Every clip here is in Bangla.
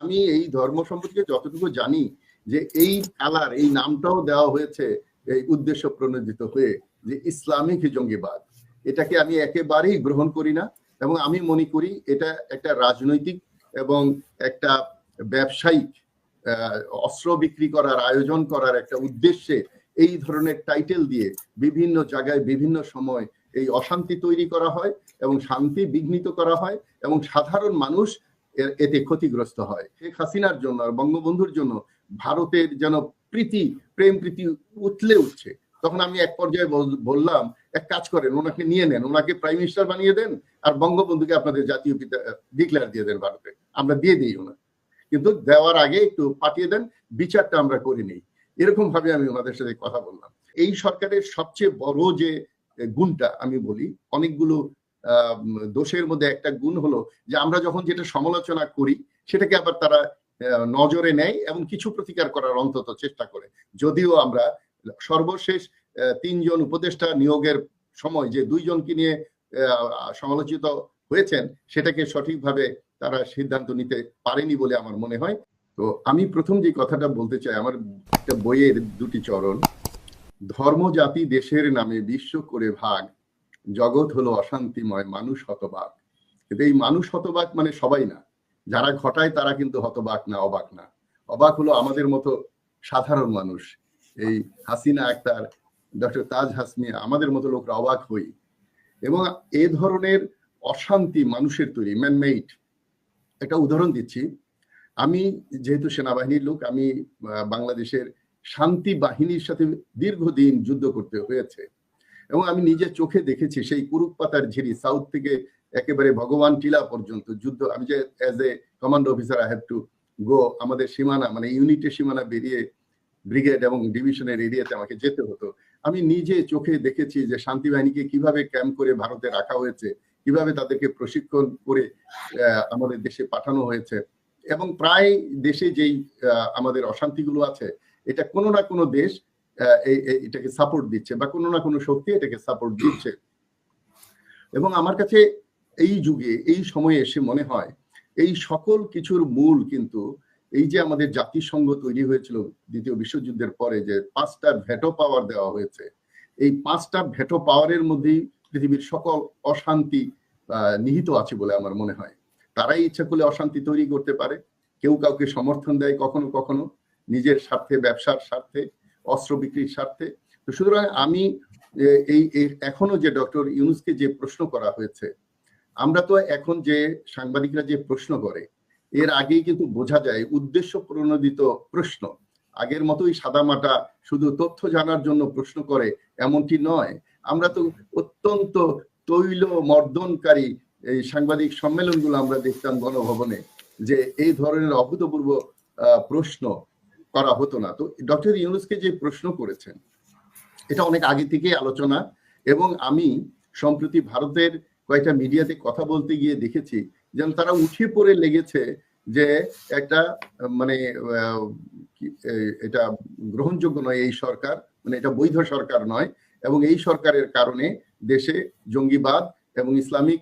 আমি এই ধর্ম সম্পর্কে যতটুকু জানি যে এই খেলার, এই নামটাও দেওয়া হয়েছে, এই উদ্দেশ্য প্রণোদিত হয়ে যে ইসলামিক জঙ্গিবাদ। এটাকে আমি একেবারেই গ্রহণ করি না এবং আমি মনে করি এটা একটা রাজনৈতিক এবং একটা ব্যবসায়িক অস্ত্র বিক্রি করার, আয়োজন করার একটা উদ্দেশ্যে এই ধরনের টাইটেল দিয়ে বিভিন্ন জায়গায় বিভিন্ন সময় এই অশান্তি তৈরি করা হয় এবং শান্তি বিঘ্নিত করা হয় এবং সাধারণ মানুষ এতে ক্ষতিগ্রস্ত হয়। শেখ হাসিনার জন্য আর বঙ্গবন্ধুর জন্য ভারতের যেন প্রীতি, প্রেম প্রীতি উতলে উঠছে। তখন আমি এক পর্যায়ে বল- বললাম, এক কাজ করেন, ওনাকে নিয়ে নেন, ওনাকে প্রাইম মিনিস্টার বানিয়ে দেন আর বঙ্গবন্ধুকে আপনাদের জাতীয় পিতা ডিক্লেয়ার দিয়ে দেন ভারতে। আমরা দিয়ে দিই ওনা কিন্তু দেওয়ার আগে একটু পাঠিয়ে দেন, বিচারটা আমরা করে নিই। এরকম ভাবে আমি ওনাদের সাথে কথা বললাম। এই সরকারের সবচেয়ে বড় যে গুণটা আমি বলি, অনেকগুলো দোষের মধ্যে একটা গুণ হলো যে আমরা যখন যেটা সমালোচনা করি, সেটাকে আবার তারা নজরে নেয় এবং কিছু প্রতিকার করার অন্তত চেষ্টা করে। যদিও আমরা সর্বশেষ তিনজন উপদেষ্টা নিয়োগের সময় যে দুইজনকে নিয়ে সমালোচিত হয়েছেন, সেটাকে সঠিকভাবে তারা সিদ্ধান্ত নিতে পারেনি বলে আমার মনে হয়। তো আমি প্রথম যে কথাটা বলতে চাই, আমার বইয়ের দুটি চরণ, ধর্ম জাতি দেশের নামে বিশ্ব করে ভাগ জগৎ হলো অশান্তিময় মানুষ হতবাক। কিন্তু এই মানুষ হতবাক মানে সবাই না। যারা ঘটায় তারা কিন্তু হতবাক না, অবাক না। অবাক হলো আমাদের মতো সাধারণ মানুষ। এই হাসিনা আক্তার, ডক্টর তাজ হাসমিয়া, আমাদের মতো লোকরা অবাক হই। এবং এ ধরনের অশান্তি মানুষের তৈরি ম্যানমেড একটা উদাহরণ দিচ্ছি। আমি যেহেতু সেনাবাহিনীর লোক, আমি বাংলাদেশের শান্তি বাহিনীর সাথে দীর্ঘদিন যুদ্ধ করতে হয়েছে। এবং আমি নিজে চোখে দেখেছি সেই কুরুক পাতার ঝিরি সাউথ থেকে একেবারে ভগবান টিলা পর্যন্ত যুদ্ধ। আমি যে as a command officer I have to go আমাদের সীমানা মানে ইউনিটের সীমানা বেরিয়ে ব্রিগেড এবং ডিভিশনের এরিয়াতে আমাকে যেতে হতো। আমি নিজে চোখে দেখেছি যে শান্তি বাহিনীকে কীভাবে ক্যাম্প করে ভারতে রাখা হয়েছে, কীভাবে তাদেরকে প্রশিক্ষণ করে আমাদের দেশে পাঠানো হয়েছে। এবং প্রায় দেশে যেই আমাদের অশান্তিগুলো আছে, এটা কোনো না কোনো দেশ এটাকে সাপোর্ট দিচ্ছে বা কোনো না কোনো শক্তি এটাকে সাপোর্ট দিচ্ছে। এবং আমার কাছে এই যুগে, এই সময়ে এসে মনে হয়, এই সকল কিছুর মূল কিন্তু এই যে আমাদের জাতিসংঘ তৈরি হয়েছিল দ্বিতীয় বিশ্বযুদ্ধের পরে যে পাঁচটা ভেটো পাওয়ার দেওয়া হয়েছে, এই পাঁচটা ভেটো পাওয়ারের মধ্যেই পৃথিবীর সকল অশান্তি নিহিত আছে বলে আমার মনে হয়। তারাই ইচ্ছা করলে অশান্তি তৈরি করতে পারে। কেউ কাউকে সমর্থন দেয় কখনো কখনো নিজের স্বার্থে, ব্যবসার স্বার্থে অস্ত্র বিক্রির স্বার্থে। তো সুতরাং আমি এই এখনও যে ডক্টর ইউনুসকে যে প্রশ্ন করা হয়েছে, আমরা তো এখন যে সাংবাদিকরা যে প্রশ্ন করে, এর আগেই কিন্তু বোঝা যায় উদ্দেশ্য প্রণোদিত প্রশ্ন। আগের মতোই সাদামাটা শুধু তথ্য জানার জন্য প্রশ্ন করে এমনটি নয়। আমরা তো অত্যন্ত তৈল মর্দনকারী এই সাংবাদিক সম্মেলনগুলো আমরা দেখতাম গণভবনে যে এই ধরনের অভূতপূর্ব প্রশ্ন করা হতো না। তো ডক্টর ইউনুসকে যে প্রশ্ন করেছেন, এটা অনেক আগে থেকেই আলোচনা এবং আমি সম্প্রতি ভারতের কয়েকটা মিডিয়াতে কথা বলতে গিয়ে দেখেছি, যেন তারা উঠে পড়ে লেগেছে যে একটা মানে এটা গ্রহণযোগ্য নয় এই সরকার মানে এটা বৈধ সরকার নয় এবং এই সরকারের কারণে দেশে জঙ্গিবাদ এবং ইসলামিক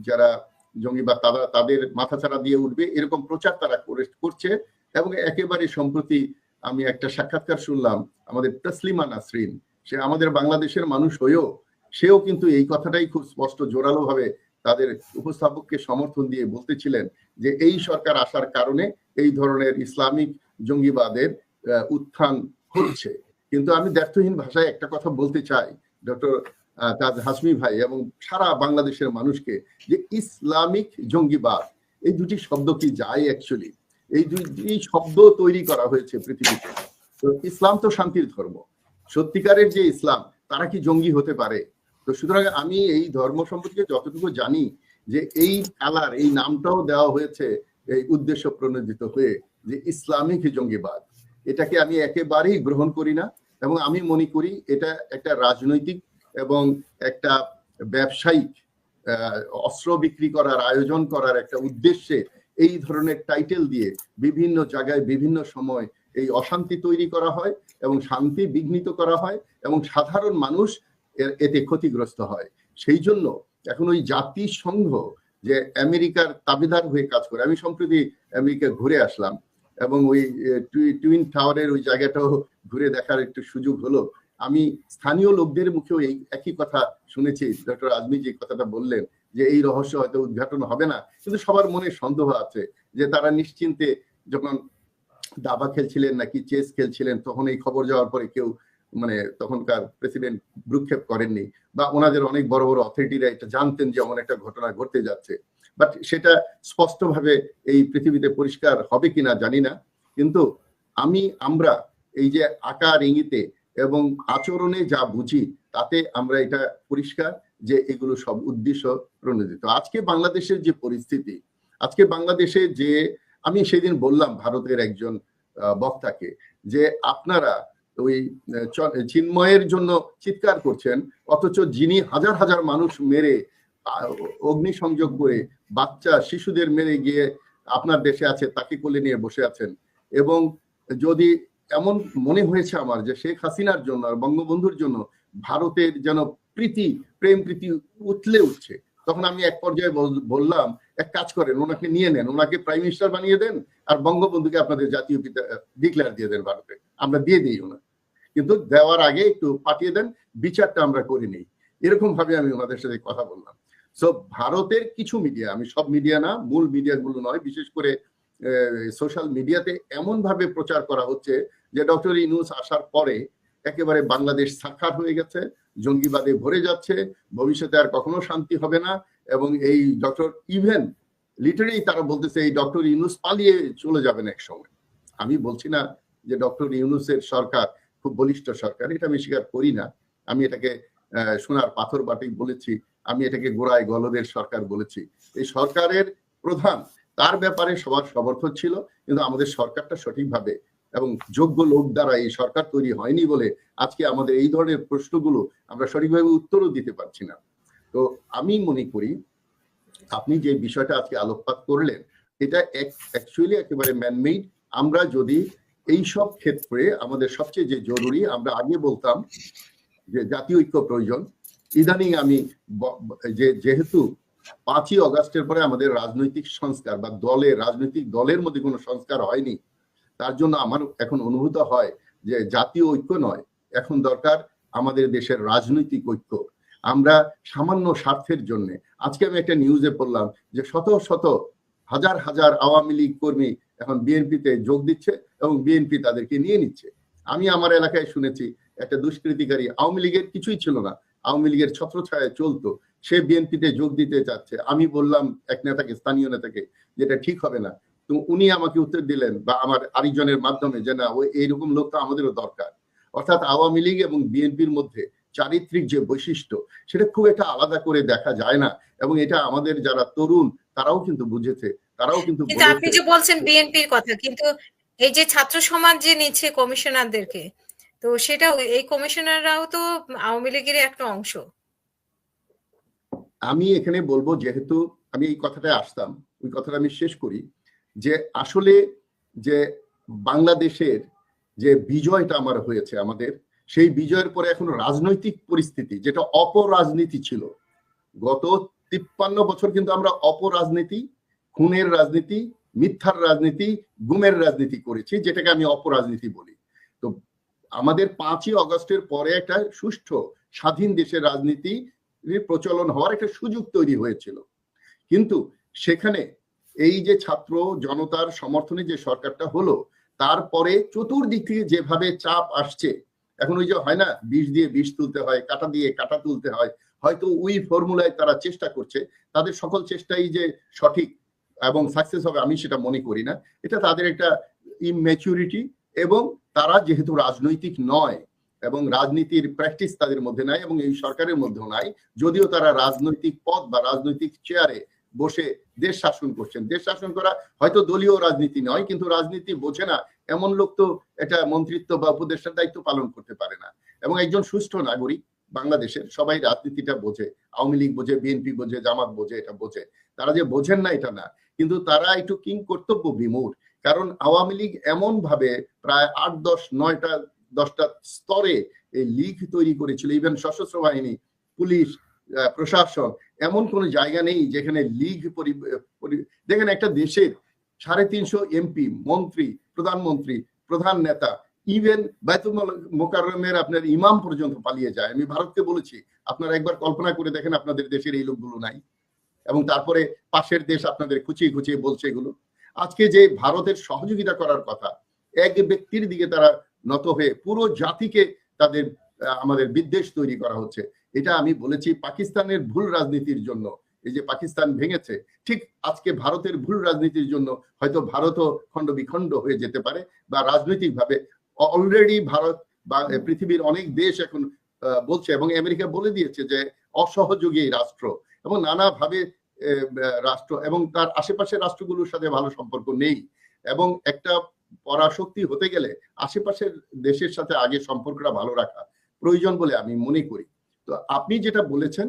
যারা জঙ্গিবাদ, তারা, তাদের মাথাচাড়া দিয়ে উঠবে, এরকম প্রচার তারা করে- করছে। এবং একেবারে সম্প্রতি আমি একটা সাক্ষাৎকার শুনলাম, আমাদের তসলিমা নাসরিন, সে আমাদের বাংলাদেশের মানুষ হয়েও সেও কিন্তু এই কথাটাই খুব স্পষ্ট জোরালো ভাবে তাদের উপস্থাপককে সমর্থন দিয়ে বলতেছিলেন যে এই সরকার আসার কারণে এই ধরনের ইসলামিক জঙ্গিবাদের উত্থান হচ্ছে। কিন্তু আমি ব্যর্থহীন ভাষায় একটা কথা বলতে চাই, ডক্টর তাজ হাসমি ভাই এবং সারা বাংলাদেশের মানুষকে, যে ইসলামিক জঙ্গিবাদ, এই দুটি শব্দ কি যায় অ্যাকচুয়ালি এই দুই শব্দ তৈরি করা হয়েছে পৃথিবীতে। তো ইসলাম তো শান্তির ধর্ম। সত্যিকারের যে ইসলাম, তারা কি জঙ্গি হতে পারে? তো সুতরাং আমি এই ধর্ম সম্পর্কে যতটুকু জানি যে এই খেলার, এই নামটাও দেওয়া হয়েছে, এই উদ্দেশ্য প্রণোদিত হয়ে যে ইসলামিক জঙ্গিবাদ। এটাকে আমি একেবারেই গ্রহণ করি না এবং আমি মনে করি এটা একটা রাজনৈতিক এবং একটা ব্যবসায়িক অস্ত্র বিক্রি করার, আয়োজন করার একটা উদ্দেশ্যে এই ধরনের টাইটেল দিয়ে বিভিন্ন জায়গায় বিভিন্ন সময় এই অশান্তি তৈরি করা হয় এবং শান্তি বিঘ্নিত করা হয় এবং সাধারণ মানুষ এর- এতে ক্ষতিগ্রস্ত হয়। সেই জন্য এখন ওই জাতিসংঘ যে আমেরিকার তাবেদার হয়ে কাজ করে, আমি সম্প্রতি আমেরিকা ঘুরে আসলাম এবং ওই টুইন টাওয়ারের ওই জায়গাটাও ঘুরে দেখার একটু সুযোগ হলো। আমি স্থানীয় লোকদের মুখেও এই একই কথা শুনেছি। ডক্টর আজমি যে কথাটা বললেন যে এই রহস্য হয়তো উদ্ঘাটন হবে না। কিন্তু সবার মনে সন্দেহ আছে যে তারা নিশ্চিন্তে যখন দাবা খেলছিলেন নাকি চেস খেলছিলেন, তখন এই খবর যাওয়ার পরে কেউ মানে তখনকার প্রেসিডেন্ট ভ্রুক্ষেপ করেননি বা ওনাদের অনেক বড় বড় অথরিটিরা এটা জানতেন যে এমন একটা ঘটনা ঘটতে যাচ্ছে। বাট সেটা স্পষ্টভাবে এই পৃথিবীতে পরিষ্কার হবে কিনা জানি না। কিন্তু আমি, আমরা এই যে আকার, ইঙ্গিতে এবং আচরণে যা বুঝি তাতে আমরা এটা পরিষ্কার যে এগুলো সব উদ্দেশ্য প্রণোদিত। আজকে বাংলাদেশের যে পরিস্থিতি, আজকে বাংলাদেশে যে, আমি সেদিন বললাম ভারতের একজন বক্তাকে যে আপনারা ওই চিন্ময়ের জন্য চিৎকার করছেন, অথচ যিনি হাজার হাজার মানুষ মেরে অগ্নিসংযোগ করে বাচ্চা, শিশুদের মেরে গিয়ে আপনার দেশে আছে, তাকে কোলে নিয়ে বসে আছেন। এবং যদি এমন মনে হয়েছে আমার যে শেখ হাসিনার জন্য আর বঙ্গবন্ধুর জন্য ভারতের যেন প্রীতি, প্রেম প্রীতি উতলে উঠছে। তখন আমি এক পর্যায়ে বললাম, এক কাজ করেন, ওনাকে নিয়ে নেন, ওনাকে প্রাইম মিনিস্টার বানিয়ে দেন আর বঙ্গবন্ধুকে আপনাদের জাতীয় পিতা ডিক্লেয়ার দিয়ে দেন ভারতে। আমরা দিয়ে দিই ওনার কিন্তু দেওয়ার আগে একটু পাঠিয়ে দেন, বিচারটা আমরা করে নিই। এরকম ভাবে আমি ওনাদের সাথে কথা বললাম। সো ভারতের কিছু মিডিয়া আমি সব মিডিয়া না, মূল মিডিয়াগুলো নয়, বিশেষ করে সোশ্যাল মিডিয়াতে এমন ভাবে প্রচার করা হচ্ছে যে ডক্টর ইনুস আসার পরে একেবারে বাংলাদেশ সাক্ষাৎ হয়ে গেছে, জঙ্গিবাদে ভরে যাচ্ছে, ভবিষ্যতে আর কখনো শান্তি হবে না এবং এই ডক্টর ইভেন লিটারি তারা বলতেছে এই ডক্টর ইউনুস পালিয়ে চলে যাবেন এক সময়। আমি বলছি না যে ডক্টর ইউনুসের সরকার খুব বলিষ্ঠ সরকার, এটা আমি স্বীকার করি না। আমি এটাকে সোনার পাথর বাটি বলেছি, আমি এটাকে গোড়ায় গলদের সরকার বলেছি। এই সরকারের প্রধান, তার ব্যাপারে সবার সমর্থন ছিল, কিন্তু আমাদের সরকারটা সঠিকভাবে এবং যোগ্য লোক দ্বারা এই সরকার তৈরি হয়নি বলে আজকে আমাদের এই ধরনের প্রশ্নগুলো আমরা সঠিকভাবে উত্তরও দিতে পারছি না। তো আমি মনে করি, আপনি যে বিষয়টা আজকে আলোকপাত করলেন, এটা অ্যাকচুয়ালি একেবারে ম্যানমেড আমরা যদি এই সব ক্ষেত্রে আমাদের সবচেয়ে যে জরুরি, আমরা আগে বলতাম যে জাতীয় ঐক্য প্রয়োজন। ইদানিং আমি যে, যেহেতু পাঁচই অগাস্টের পরে আমাদের রাজনৈতিক সংস্কার বা দলের রাজনৈতিক দলের মধ্যে কোনো সংস্কার হয়নি তার জন্য আমার এখন অনুভূত হয় যে জাতীয় ঐক্য নয়। এখন দরকার আমাদের দেশের রাজনৈতিক ঐক্য। আমরা সামান্য স্বার্থের জন্য, আজকে আমি একটা নিউজে পড়লাম যে শত শত হাজার হাজার আওয়ামী লীগ কর্মী এখন বিএনপিতে যোগ দিচ্ছে এবং বিএনপি তাদেরকে নিয়ে নিচ্ছে। আমি আমার এলাকায় শুনেছি, একটা দুষ্কৃতিকারী আওয়ামী লীগের কিছুই ছিল না। আওয়ামী লীগের ছত্রছায়ায় চলতো। সে বিএনপিতে যোগ দিতে চাচ্ছে। আমি বললাম এক নেতাকে, স্থানীয় নেতাকে যেটা ঠিক হবে না। তো উনি আমাকে উত্তর দিলেন বা আমার আরেকজনের মাধ্যমে যে না ওই এইরকম লোক তো আমাদেরও দরকার। অর্থাৎ আওয়ামী লীগ এবং বিএনপির মধ্যে চারিত্রিক যে বৈশিষ্ট্য সেটা খুব একটা আলাদা করে দেখা যায় না। এবং এটা আমাদের যারা তরুণ তারাও কিন্তু বুঝেছে তারাও কিন্তু আপনি যে বলছেন বিএনপির কথা কিন্তু এই যে ছাত্র সমাজ যে নিচ্ছে কমিশনারদেরকে তো সেটা এই কমিশনাররাও তো আওয়ামী লীগের একটা অংশ। আমি এখানে বলব যেহেতু আমি এই কথাটা আসতাম ওই কথাটা আমি শেষ করি। যে আসলে যে বাংলাদেশের যে বিজয়টা আমার হয়েছে আমাদের, সেই বিজয়ের পরে এখন রাজনৈতিক পরিস্থিতি, যেটা অপরাজনীতি ছিল। গত তিপ্পান্ন বছর কিন্তু আমরা অপরাজনীতি, খুনের রাজনীতি, মিথ্যার রাজনীতি, গুমের রাজনীতি করেছি, যেটাকে আমি অপরাজনীতি বলি। তো আমাদের পাঁচই অগস্টের পরে একটা সুষ্ঠু, স্বাধীন দেশের রাজনীতি প্রচলন হওয়ার একটা সুযোগ তৈরি হয়েছিল। কিন্তু সেখানে এই যে ছাত্র জনতার সমর্থনে যে সরকারটা হলো, তারপরে চতুর্দিক থেকে যেভাবে চাপ আসছে, এখন ওই যে হয় না, বিষ দিয়ে বিষ তুলতে হয়, কাটা দিয়ে কাটা তুলতে হয়, হয়তো ওই ফর্মুলায় তারা চেষ্টা করছে, তাদের সকল চেষ্টাই যে সঠিক এবং সাকসেস হবে আমি সেটা মনে করি না। এটা তাদের একটা ইম্যাচুরিটি এবং তারা যেহেতু রাজনৈতিক নয় এবং রাজনীতির প্র্যাকটিস তাদের মধ্যে নাই এবং এই সরকারের মধ্যেও নাই, যদিও তারা রাজনৈতিক পদ বা রাজনৈতিক চেয়ারে বসে দেশ শাসন করছেন। দেশ শাসন করা হয়তো দলীয় রাজনীতি নয়, কিন্তু রাজনীতি বোঝে না। এমন লোক তো এটা মন্ত্রিত্ব বা উপদেষ্টার দায়িত্ব পালন করতে পারে না। এবং একজন সুষ্ঠু নাগরিক বাংলাদেশের সবাই রাজনীতিটা বোঝে। আওয়ামী লীগ বোঝে, বিএনপি বোঝে, জামাত বোঝে, এটা বোঝে। তারা যে বোঝেন না, এটা না। কিন্তু তারা একটু কিং কর্তব্য বিমূর কারণ আওয়ামী লীগ এমন ভাবে প্রায় আট, দশ, নয়টা, দশটা স্তরে এই লীগ তৈরি করেছিল। ইভেন সশস্ত্র বাহিনী, পুলিশ প্রশাসন এমন কোন জায়গা নেই যেখানে লীগ দেখেন একটা দেশের সাড়ে তিনশো এমপি, মন্ত্রী, প্রধানমন্ত্রী, প্রধান নেতা ইভেন বাইতুল মোকাররমের আপনার ইমাম পর্যন্ত পালিয়ে যায়। আমি ভারতকে বলেছি, আপনারা একবার কল্পনা করে দেখেন আপনাদের দেশের এই লোকগুলো নাই। এবং তারপরে পাশের দেশ আপনাদের খুচিয়ে খুচিয়ে বলছে এগুলো। আজকে যে ভারতের সহযোগিতা করার কথা, এক ব্যক্তির দিকে তারা নত হয়ে পুরো জাতিকে তাদের আমাদের বিদ্বেষ তৈরি করা হচ্ছে। এটা আমি বলেছি পাকিস্তানের ভুল রাজনীতির জন্য। এই যে পাকিস্তান ভেঙেছে, ঠিক আজকে ভারতের ভুল রাজনীতির জন্য হয়তো ভারতও খণ্ড বিখণ্ড হয়ে যেতে পারে বা রাজনৈতিকভাবে অলরেডি ভারত বা পৃথিবীর অনেক দেশ এখন বলছে এবং আমেরিকা বলে দিয়েছে যে অসহযোগী রাষ্ট্র এবং নানাভাবে রাষ্ট্র এবং তার আশেপাশের রাষ্ট্রগুলোর সাথে ভালো সম্পর্ক নেই এবং একটা পরাশক্তি হতে গেলে আশেপাশের দেশের সাথে আগে সম্পর্কটা ভালো রাখা প্রয়োজন বলে আমি মনে করি। তো আপনি যেটা বলেছেন,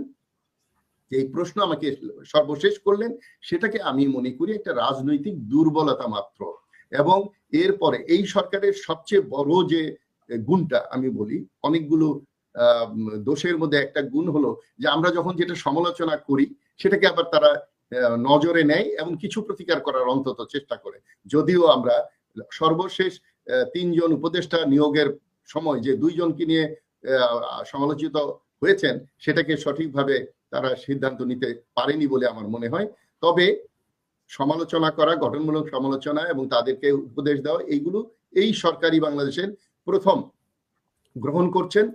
যে এই প্রশ্ন আমাকে সর্বশেষ করলেন, সেটাকে আমি মনে করি একটা রাজনৈতিক দুর্বলতা মাত্র। এবং এরপরে এই সরকারের সবচেয়ে বড় যে গুণটা আমি বলি, অনেকগুলো দোষের মধ্যে একটা গুণ হলো যে আমরা যখন যেটা সমালোচনা করি, সেটাকে আবার তারা নজরে নেয় এবং কিছু প্রতিকার করার অন্তত চেষ্টা করে। যদিও আমরা সর্বশেষ তিনজন উপদেষ্টা নিয়োগের সময় যে দুইজনকে নিয়ে সমালোচিত হয়েছেন সেটাকে সঠিকভাবে তারা সিদ্ধান্ত নিতে পারেনি বলে আমার মনে হয়। তবে সমালোচনা করা গঠনমূলক সমালোচনা এবং তাদেরকে উপদেশ দেওয়া এইগুলো এই সরকারি বাংলাদেশের প্রথম গ্রহণ করছেন।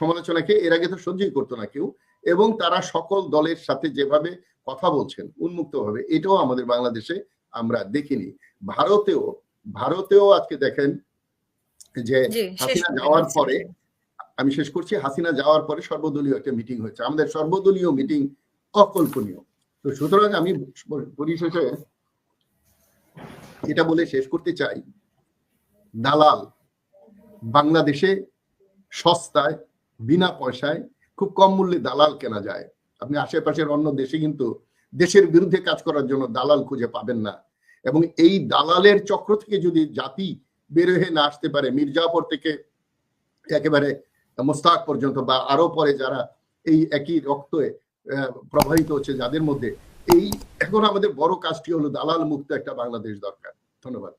সমালোচনাকে এর আগে তো সহ্যই করতো না কেউ এবং তারা সকল দলের সাথে যেভাবে কথা বলছেন উন্মুক্তভাবে এটাও আমাদের বাংলাদেশে আমরা দেখিনি। ভারতেও ভারতেও আজকে দেখেন যে হাসিনা যাওয়ার পরে আমি শেষ করছি। হাসিনা যাওয়ার পরে সর্বদলীয় একটা মিটিং হয়েছে। আমাদের সর্বদলীয় মিটিং অকল্পনীয়। তো সুতরাং আমি পরিশেষে এটা বলে শেষ করতে চাই। দালাল বাংলাদেশে সস্তায়, বিনা পয়সায়, খুব কম মূল্যে দালাল কেনা যায়। আপনি আশেপাশের অন্য দেশে কিন্তু দেশের বিরুদ্ধে কাজ করার জন্য দালাল খুঁজে পাবেন না। এবং এই দালালের চক্র থেকে যদি জাতি বের হয়ে না আসতে পারে মির্জাফর থেকে একেবারে মোস্তাক পর্যন্ত বা আরও পরে যারা এই একই রক্তে প্রবাহিত হচ্ছে যাদের মধ্যে, এই এখন আমাদের বড় কাজটি হলো দালাল মুক্ত একটা বাংলাদেশ দরকার। ধন্যবাদ।